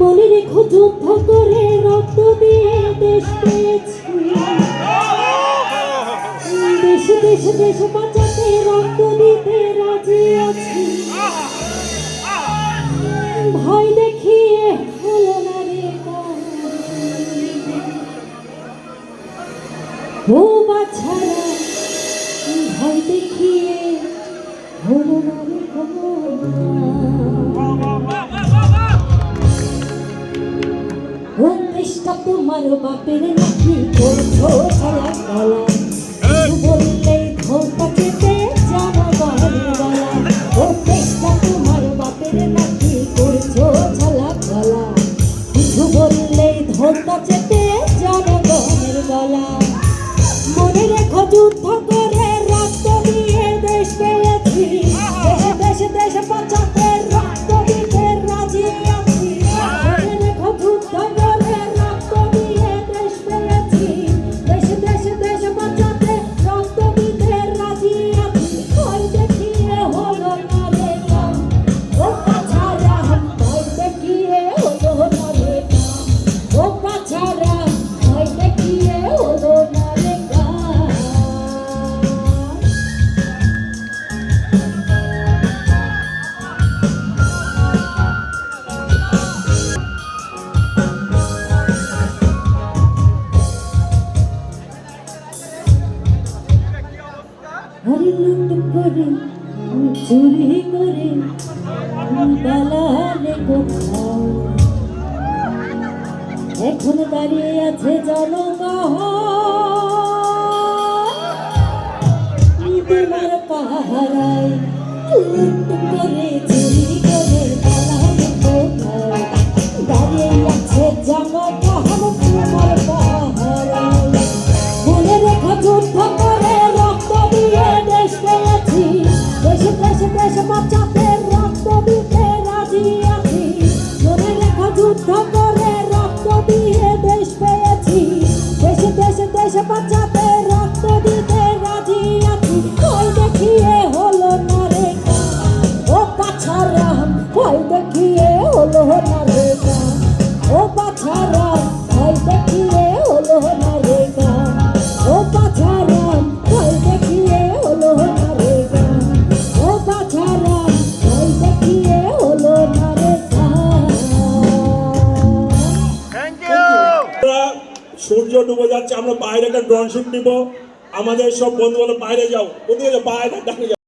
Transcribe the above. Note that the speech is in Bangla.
মনে রেখো যুদ্ধ করে রক্ত দিয়ে দেশ পেয়েছি। দেশ দেশ দেশ বাঁচাতে রক্ত দিতে রাজি আছি। ভয় দেখিয়ে হলো না রে ও বাছারা, ভয় দেখিয়ে ও কৃষ্ণ তোমার বাপের নাকি করছ কালা কালা বললে ঘোটা কেটে যাব বাড়িওয়ালা। ও কৃষ্ণ আরে লুট করে চুরি করে পালালে কোথাও। এখন দাঁড়িয়ে আছে জনবাহ তোমার পাহারায় লুট করে সূর্য ডুবে যাচ্ছে, আমরা বাইরে একটা ড্রোন শুট নিব। আমাদের সব বন্ধু বান্ধব বাইরে যাও। কোথায় বাইরে